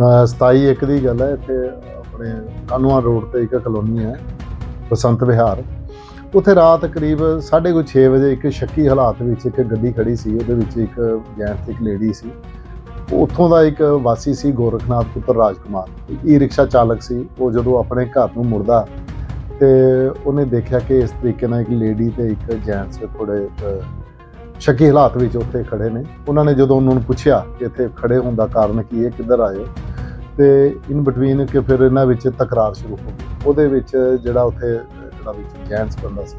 ਅਹ 27 ਇੱਕ ਦੀ ਗੱਲ ਹੈ, ਇੱਥੇ ਆਪਣੇ ਕਾਨੂੰਆ ਰੋਡ ਤੇ ਇੱਕ ਕਲੋਨੀ ਹੈ, ਬਸੰਤ ਵਿਹਾਰ। ਉੱਥੇ ਰਾਤ ਕਰੀਬ 6:30 ਵਜੇ ਇੱਕ ਸ਼ੱਕੀ ਹਾਲਾਤ ਵਿੱਚ ਇੱਕ ਗੱਡੀ ਖੜੀ ਸੀ, ਉਹਦੇ ਵਿੱਚ ਇੱਕ ਜੈਂਟਸ ਤੇ ਇੱਕ ਲੇਡੀ ਸੀ। ਉੱਥੋਂ ਦਾ ਇੱਕ ਵਾਸੀ ਸੀ ਗੋਰਖਨਾਥ ਪੁੱਤਰ ਰਾਜਕੁਮਾਰ। ਈ ਰਿਕਸ਼ਾ ਚਾਲਕ ਸੀ, ਉਹ ਜਦੋਂ ਆਪਣੇ ਘਰ ਨੂੰ ਮੁੜਦਾ ਤੇ ਉਹਨੇ ਦੇਖਿਆ ਕਿ ਇਸ ਤਰੀਕੇ ਨਾਲ ਇੱਕ ਲੇਡੀ ਤੇ ਇੱਕ ਜੈਂਟਸ ਥੋੜੇ ਸ਼ੱਕੀ ਹਾਲਾਤ ਵਿੱਚ ਉੱਥੇ ਖੜੇ ਨੇ। ਉਹਨਾਂ ਨੇ ਜਦੋਂ ਉਹਨਾਂ ਨੂੰ ਪੁੱਛਿਆ ਕਿ ਇੱਥੇ ਖੜੇ ਹੋਣ ਦਾ ਕਾਰਨ ਕੀ ਹੈ, ਕਿੱਧਰ ਆਏ ਹੋ? ਤੇ ਇਨ ਬਿਟਵੀਨ ਕਿ ਫਿਰ ਇਹਨਾਂ ਵਿੱਚ ਤਕਰਾਰ ਸ਼ੁਰੂ ਹੋ ਗਈ। ਉਹਦੇ ਵਿੱਚ ਜਿਹੜਾ ਉੱਥੇ, ਜਿਹੜਾ ਵਿੱਚ ਜੈਂਟਸ ਬੰਦਾ ਸੀ,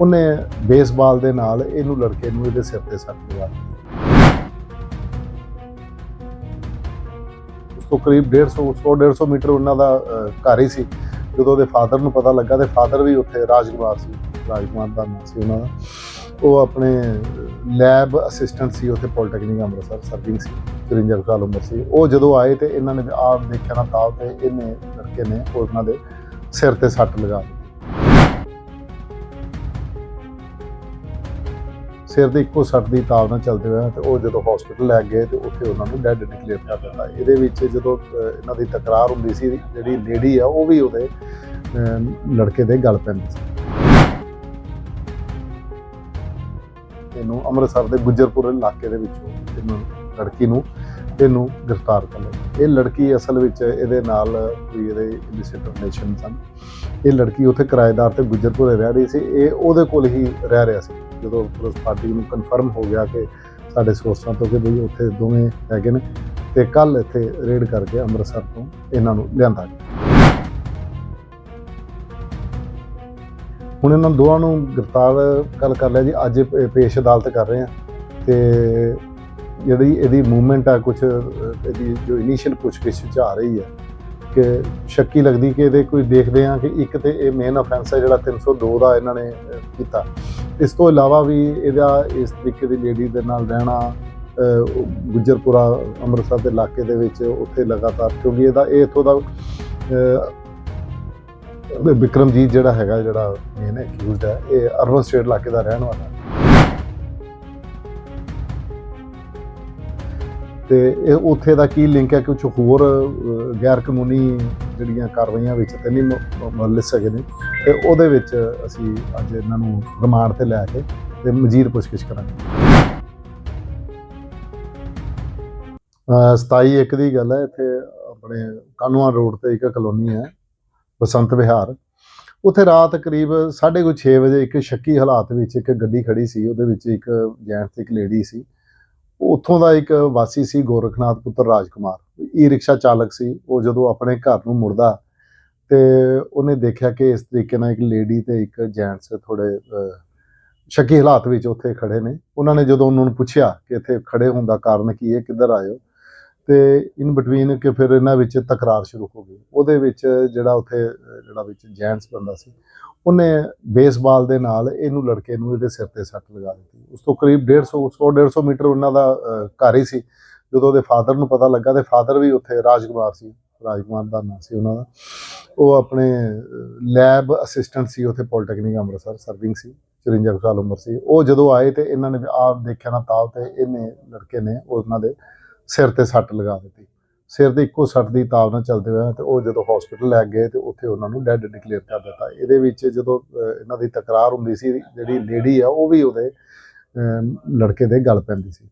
ਉਹਨੇ ਬੇਸਬਾਲ ਦੇ ਨਾਲ ਇਹਨੂੰ ਲੜਕੇ ਨੂੰ ਇਹਦੇ ਸਿਰ ਤੇ ਸੱਟ ਲਗਾ ਉਸ ਤੋਂ ਕਰੀਬ 150 100 150 ਮੀਟਰ ਉਹਨਾਂ ਦਾ ਘਰ ਹੀ ਸੀ। ਜਦੋਂ ਉਹਦੇ ਫਾਦਰ ਨੂੰ ਪਤਾ ਲੱਗਾ ਤੇ ਫਾਦਰ ਵੀ ਉੱਥੇ ਰਾਜਕੁਮਾਰ ਸੀ, ਰਾਜਕੁਮਾਰ ਦਾ ਨਾਮ ਸੀ ਉਹਨਾਂ ਦਾ। ਉਹ ਆਪਣੇ ਲੈਬ ਅਸਿਸਟੈਂਟ ਸੀ, ਉੱਥੇ ਪੋਲੀਟੈਕਨਿਕ ਅੰਮ੍ਰਿਤਸਰ ਸਰਵਿੰਗ ਸੀ। 53 ਸਾਲ ਉਮਰ ਸੀ। ਉਹ ਜਦੋਂ ਆਏ ਤੇ ਇਹਨਾਂ ਨੇ ਆਪ ਦੇਖਿਆ ਨਾ ਤਾਂ ਤੇ ਇਹਨੇ ਲੜਕੇ ਨੇ ਉਹਨਾਂ ਦੇ ਸਿਰ ਤੇ ਸੱਟ ਲਗਾ ਸਿਰ ਦੇ ਇੱਕੋ ਸੱਟ ਦੀ ਤਾਲ ਨਾਲ ਚੱਲਦੇ ਹੋਏ ਤੇ ਉਹ ਜਦੋਂ ਹਸਪੀਟਲ ਲੈ ਗਏ ਤੇ ਉੱਥੇ ਉਹਨਾਂ ਨੂੰ ਡੈਡ ਡਿਕਲੇਅਰ ਕਰ ਦਿੱਤਾ। ਇਹਦੇ ਵਿੱਚ ਜਦੋਂ ਇਹਨਾਂ ਦੀ ਤਕਰਾਰ ਹੁੰਦੀ ਸੀ ਜਿਹੜੀ ਲੇਡੀ ਆ ਉਹ ਵੀ ਉਹਦੇ ਅਹ, ਲੜਕੇ ਦੇ ਗਲ ਪੈਂਦੀ ਸੀ। ਇਹਨੂੰ ਅੰਮ੍ਰਿਤਸਰ ਦੇ ਗੁੱਜਰਪੁਰ ਇਲਾਕੇ ਦੇ ਵਿੱਚੋਂ ਇਹਨੂੰ ਲੜਕੀ ਨੂੰ ਇਹਨੂੰ ਗ੍ਰਿਫਤਾਰ ਕਰ ਲਿਆ। ਇਹ ਲੜਕੀ ਅਸਲ ਵਿੱਚ ਇਹਦੇ ਨਾਲ ਕੋਈ ਇਹਦੇ ਇਲਿਸਿਟ ਰਿਲੇਸ਼ਨ ਸਨ। ਇਹ ਲੜਕੀ ਉੱਥੇ ਕਿਰਾਏਦਾਰ ਤੇ ਗੁੱਜਰਪੁਰੇ ਰਹਿ ਰਹੀ ਸੀ। ਇਹ ਉਹਦੇ ਕੋਲ ਹੀ ਰਹਿ ਰਿਹਾ ਸੀ। ਜਦੋਂ ਪੁਲਿਸ ਪਾਰਟੀ ਨੂੰ ਕਨਫਰਮ ਹੋ ਗਿਆ ਕਿ ਸਾਡੇ ਸੋਰਸਾਂ ਤੋਂ ਕਿ ਬਈ ਉੱਥੇ ਦੋਵੇਂ ਹੈਗੇ ਨੇ ਤੇ ਕੱਲ ਇੱਥੇ ਰੇਡ ਕਰਕੇ ਅੰਮ੍ਰਿਤਸਰ ਤੋਂ ਇਹਨਾਂ ਨੂੰ ਲਿਆਂਦਾ ਗਿਆ। ਹੁਣ ਇਹਨਾਂ ਦੋਵਾਂ ਨੂੰ ਗ੍ਰਿਫਤਾਰ ਕੱਲ ਕਰ ਲਿਆ ਜੀ। ਅੱਜ ਪੇਸ਼ ਅਦਾਲਤ ਕਰ ਰਹੇ ਆ ਤੇ ਜਿਹੜੀ ਇਹਦੀ ਮੂਵਮੈਂਟ ਆ ਕੁਝ ਇਹਦੀ ਜੋ ਇਨੀਸ਼ੀਅਲ ਪੁੱਛਗਿੱਛ ਚ ਆ ਰਹੀ ਹੈ ਕਿ ਸ਼ੱਕੀ ਲੱਗਦੀ ਕਿ ਇਹਦੇ ਕੋਈ ਦੇਖਦੇ ਆ ਕਿ ਇੱਕ ਤੇ ਇਹ ਮੇਨ ਅਫੈਂਸ ਹੈ ਜਿਹੜਾ 302 ਦਾ ਇਹਨਾਂ ਨੇ ਕੀਤਾ। ਇਸ ਤੋਂ ਇਲਾਵਾ ਵੀ ਇਹਦਾ ਇਸ ਤਰੀਕੇ ਦੀ ਲੇਡੀ ਦੇ ਨਾਲ ਰਹਿਣਾ ਅਹ, ਗੁੱਜਰਪੁਰਾ ਅੰਮ੍ਰਿਤਸਰ ਦੇ ਇਲਾਕੇ ਦੇ ਵਿੱਚ ਉੱਥੇ ਲਗਾਤਾਰ ਕਿਉਂਕਿ ਇਹਦਾ ਇਹ ਇੱਥੋਂ ਦਾ ਅਹ, ਵਿਕਰਮਜੀਤ ਜਿਹੜਾ ਹੈਗਾ ਜਿਹੜਾ ਮੇਨ ਐਕਿਊਜ਼ਡ ਹੈ ਇਹ ਅਰਬਨ ਸਟੇਟ ਇਲਾਕੇ ਦਾ ਰਹਿਣ ਵਾਲਾ ਤੇ ਇਹ ਉੱਥੇ ਦਾ ਕੀ ਲਿੰਕ ਹੈ ਕੁਝ ਹੋਰ ਗੈਰ ਕਾਨੂੰਨੀ ਜਿਹੜੀਆਂ ਕਾਰਵਾਈਆਂ ਵਿੱਚ ਤੇ ਨਹੀਂ ਮ- ਮੁਲੱਸ ਹੈਗੇ ਨੇ, ਤੇ ਉਹਦੇ ਵਿੱਚ ਅਸੀਂ ਅੱਜ ਇਹਨਾਂ ਨੂੰ ਰਿਮਾਂਡ ਤੇ ਲੈ ਕੇ ਤੇ ਮਜ਼ੀਦ ਪੁੱਛਗਿੱਛ ਕਰਾਂਗੇ। ਅਹ 27 ਇੱਕ ਦੀ ਗੱਲ ਹੈ, ਇੱਥੇ ਆਪਣੇ ਕਾਨੂੰਆ ਰੋਡ ਤੇ ਇੱਕ ਕਲੋਨੀ ਹੈ, ਬਸੰਤ ਵਿਹਾਰ। ਉੱਥੇ ਰਾਤ ਕਰੀਬ 6:30 ਵਜੇ ਇੱਕ ਸ਼ੱਕੀ ਹਾਲਾਤ ਵਿੱਚ ਇੱਕ ਗੱਡੀ ਖੜੀ ਸੀ, ਉਹਦੇ ਵਿੱਚ ਇੱਕ ਜੈਂਟਸ ਤੇ ਇੱਕ ਲੇਡੀ ਸੀ। ਉੱਥੋਂ ਦਾ ਇੱਕ ਵਾਸੀ ਸੀ ਗੋਰਖਨਾਥ ਪੁੱਤਰ ਰਾਜਕੁਮਾਰ। ਈ ਰਿਕਸ਼ਾ ਚਾਲਕ ਸੀ, ਉਹ ਜਦੋਂ ਆਪਣੇ ਘਰ ਨੂੰ ਮੁੜਦਾ ਤੇ ਉਹਨੇ ਦੇਖਿਆ ਕਿ ਇਸ ਤਰੀਕੇ ਨਾਲ ਇੱਕ ਲੇਡੀ ਤੇ ਇੱਕ ਜੈਂਟਸ ਥੋੜੇ ਸ਼ੱਕੀ ਹਾਲਾਤ ਵਿੱਚ ਉੱਥੇ ਖੜੇ ਨੇ। ਉਹਨਾਂ ਨੇ ਜਦੋਂ ਉਹਨਾਂ ਨੂੰ ਪੁੱਛਿਆ ਕਿ ਇੱਥੇ ਖੜੇ ਹੋਣ ਦਾ ਕਾਰਨ ਕੀ ਹੈ, ਕਿੱਧਰ ਆਏ ਹੋ? ਤੇ ਇਨ ਬਿਟਵੀਨ ਕਿ ਫਿਰ ਇਹਨਾਂ ਵਿੱਚ ਤਕਰਾਰ ਸ਼ੁਰੂ ਹੋ ਗਈ। ਉਹਦੇ ਵਿੱਚ ਜਿਹੜਾ ਉੱਥੇ, ਜਿਹੜਾ ਵਿੱਚ ਜੈਂਟਸ ਬੰਦਾ ਸੀ, ਉਹਨੇ ਬੇਸਬਾਲ ਦੇ ਨਾਲ ਇਹਨੂੰ ਲੜਕੇ ਨੂੰ ਇਹਦੇ ਸਿਰ ਤੇ ਸੱਟ ਲਗਾ ਦਿੱਤੀ। ਉਸ ਤੋਂ ਕਰੀਬ 150 100 150 ਮੀਟਰ ਉਹਨਾਂ ਦਾ ਘਰ ਹੀ ਸੀ। ਜਦੋਂ ਉਹਦੇ ਫਾਦਰ ਨੂੰ ਪਤਾ ਲੱਗਾ ਤੇ ਫਾਦਰ ਵੀ ਉੱਥੇ ਰਾਜਕੁਮਾਰ ਸੀ, ਰਾਜਕੁਮਾਰ ਦਾ ਨਾਮ ਸੀ ਉਹਨਾਂ ਦਾ। ਉਹ ਆਪਣੇ ਲੈਬ ਅਸਿਸਟੈਂਟ ਸੀ ਉੱਥੇ ਪੋਲੀਟੈਕਨਿਕ ਅੰਮ੍ਰਿਤਸਰ ਸਰਵਿੰਗ ਸੀ 54 ਕੁ ਸਾਲ ਉਮਰ ਸੀ। ਉਹ ਜਦੋਂ ਆਏ ਤੇ ਇਹਨਾਂ ਨੇ ਆਪ ਦੇਖਿਆ ਨਾ ਤਾਂ ਤੇ ਇਹਨੇ, ਲੜਕੇ ਨੇ ਉਹਨਾਂ ਦੇ ਸਿਰ ਤੇ ਸੱਟ ਲਗਾ ਦਿੱਤੀ। ਸਿਰ ਦੇ ਇੱਕੋ ਸੱਟ ਦੀ ਤਾਬ ਨਾਲ ਚੱਲਦੇ ਹੋਏ ਤੇ ਉਹ ਜਦੋਂ ਹਸਪੀਟਲ ਲੈ ਗਏ ਤੇ ਉੱਥੇ ਉਹਨਾਂ ਨੂੰ ਡੈੱਡ ਡਿਕਲੇਅਰ ਕਰ ਦਿੱਤਾ। ਇਹਦੇ ਵਿੱਚ ਜਦੋਂ ਇਹਨਾਂ ਦੀ ਤਕਰਾਰ ਹੁੰਦੀ ਸੀ, ਜਿਹੜੀ ਲੇਡੀ ਆ, ਉਹ ਵੀ ਉਹਦੇ ਲੜਕੇ ਦੇ ਗਲ ਪੈਂਦੀ ਸੀ।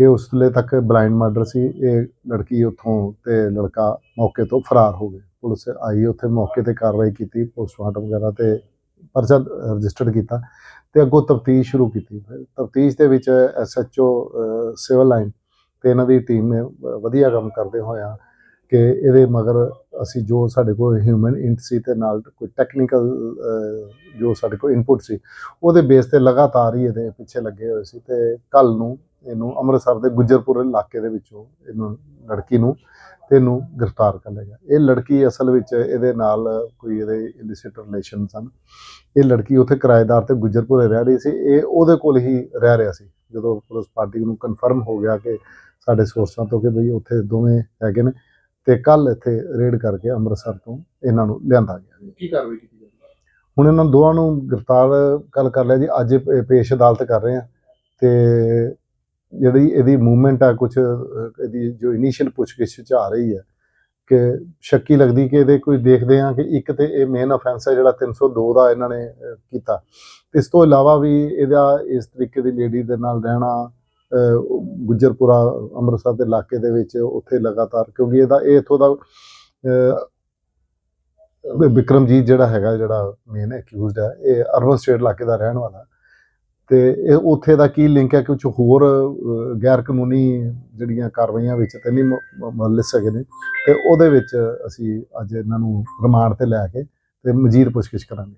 ਇਹ ਉਸ ਵੇਲੇ ਤੱਕ ਬਲਾਈਂਡ ਮਰਡਰ ਸੀ। ਇਹ ਲੜਕੀ ਉੱਥੋਂ ਤੇ ਲੜਕਾ ਮੌਕੇ ਤੋਂ ਫਰਾਰ ਹੋ ਗਏ। ਪੁਲਿਸ ਆਈ, ਉੱਥੇ ਮੌਕੇ ਤੇ ਕਾਰਵਾਈ ਕੀਤੀ ਪੋਸਟਮਾਰਟਮ ਵਗੈਰਾ ਤੇ ਪਰਚਾ ਰਜਿਸਟਰਡ ਕੀਤਾ ਤੇ ਅੱਗੋਂ ਤਫਤੀਸ਼ ਸ਼ੁਰੂ ਕੀਤੀ। ਤਫਤੀਸ਼ ਦੇ ਵਿੱਚ ਐਸਐਚਓ ਸਿਵਲ ਲਾਈਨ ਤੇ ਇਹਨਾਂ ਦੀ ਟੀਮ ਨੇ ਵ- ਵਧੀਆ ਕੰਮ ਕਰਦੇ ਹੋਇਆ ਕਿ ਇਹਦੇ ਮਗਰ ਅਸੀਂ ਜੋ ਸਾਡੇ ਕੋਲ ਹਿਊਮਨ ਇੰਟ ਸੀ ਤੇ ਨਾਲ ਕੋਈ ਟੈਕਨੀਕਲ ਜੋ ਸਾਡੇ ਕੋਲ ਇਨਪੁਟ ਸੀ, ਉਹਦੇ ਬੇਸ ਤੇ ਲਗਾਤਾਰ ਹੀ ਇਹਦੇ ਪਿੱਛੇ ਲੱਗੇ ਹੋਏ ਸੀ ਤੇ ਕੱਲ ਨੂੰ ਇਹਨੂੰ ਅੰਮ੍ਰਿਤਸਰ ਦੇ ਗੁੱਜਰਪੁਰ ਇਲਾਕੇ ਦੇ ਵਿੱਚੋਂ ਇਹਨੂੰ ਲੜਕੀ ਨੂੰ ਤੇ ਇਹਨੂੰ ਗ੍ਰਿਫਤਾਰ ਕਰ ਲਿਆ ਗਿਆ। ਇਹ ਲੜਕੀ ਅਸਲ ਵਿੱਚ ਇਹਦੇ ਨਾਲ ਕੋਈ ਇਹਦੇ ਇਲਿਸਿਟ ਰਿਲੇਸ਼ਨ ਸਨ ਇਹ ਲੜਕੀ ਉੱਥੇ ਕਿਰਾਏਦਾਰ ਤੇ ਗੁੱਜਰਪੁਰੇ ਰਹਿ ਰਹੀ ਸੀ, ਇਹ ਉਹਦੇ ਕੋਲ ਹੀ ਰਹਿ ਰਿਹਾ ਸੀ। ਜਦੋਂ ਪੁਲਿਸ ਪਾਰਟੀ ਨੂੰ ਕਨਫਰਮ ਹੋ ਗਿਆ ਕਿ ਸਾਡੇ ਸੋਰਸਾਂ ਤੋਂ ਕਿ ਬਈ ਉੱਥੇ ਦੋਵੇਂ ਹੈਗੇ ਨੇ ਤੇ ਕੱਲ ਇੱਥੇ ਰੇਡ ਕਰਕੇ ਅੰਮ੍ਰਿਤਸਰ ਤੋਂ ਇਹਨਾਂ ਨੂੰ ਲਿਆਂਦਾ ਗਿਆ ਜੀ। ਕੀ ਕਾਰਵਾਈ ਕੀਤੀ ਜਾਂਦੀ ਹੁਣ ਇਹਨਾਂ ਦੋਵਾਂ ਨੂੰ ਗ੍ਰਿਫਤਾਰ ਕੱਲ ਕਰ ਲਿਆ ਜੀ ਅੱਜ ਪੇਸ਼ ਅਦਾਲਤ ਕਰ ਰਹੇ ਆ ਤੇ ਜਿਹੜੀ ਇਹਦੀ ਮੂਵਮੈਂਟ ਆ ਕੁਝ ਇਹਦੀ ਜੋ ਇਨੀਸ਼ੀਅਲ ਪੁੱਛਗਿੱਛ ਚ ਆ ਰਹੀ ਹੈ ਕਿ ਸ਼ੱਕੀ ਲੱਗਦੀ ਕਿ ਇਹਦੇ ਕੋਈ ਦੇਖਦੇ ਆ ਕਿ ਇੱਕ ਤੇ ਇਹ ਮੇਨ ਅਫੈਂਸ ਹੈ ਜਿਹੜਾ 302 ਦਾ ਇਹਨਾਂ ਨੇ ਕੀਤਾ। ਇਸ ਤੋਂ ਇਲਾਵਾ ਵੀ ਇਹਦਾ ਇਸ ਤਰੀਕੇ ਦੀ ਲੇਡੀ ਦੇ ਨਾਲ ਰਹਿਣਾ ਗੁੱਜਰਪੁਰਾ, ਅੰਮ੍ਰਿਤਸਰ ਦੇ ਇਲਾਕੇ ਦੇ ਵਿੱਚ ਉੱਥੇ ਲਗਾਤਾਰ, ਕਿਉਂਕਿ ਇਹਦਾ, ਇਹ ਇਥੋਂ ਦਾ ਵਿਕਰਮਜੀਤ ਜਿਹੜਾ ਹੈਗਾ ਜਿਹੜਾ ਮੇਨ ਐਕਿਊਜ਼ਡ ਹੈ, ਇਹ ਅਰਬਨ ਸਟੇਟ ਇਲਾਕੇ ਦਾ ਰਹਿਣ ਵਾਲਾ। ਤੇ ਇਹ ਉੱਥੇ ਦਾ ਕੀ ਲਿੰਕ ਹੈ ਕਿ ਕੁਝ ਹੋਰ ਗੈਰ ਕਾਨੂੰਨੀ ਜਿਹੜੀਆਂ ਕਾਰਵਾਈਆਂ ਵਿੱਚ ਤੇ ਨਹੀਂ ਮ- ਮੁਲੱਸ ਹੈਗੇ ਨੇ। ਤੇ ਉਹਦੇ ਵਿੱਚ ਅਸੀਂ ਅੱਜ ਇਹਨਾਂ ਨੂੰ ਰਿਮਾਂਡ ਤੇ ਲੈ ਕੇ ਤੇ ਮਜ਼ੀਦ ਪੁੱਛਗਿੱਛ ਕਰਾਂਗੇ।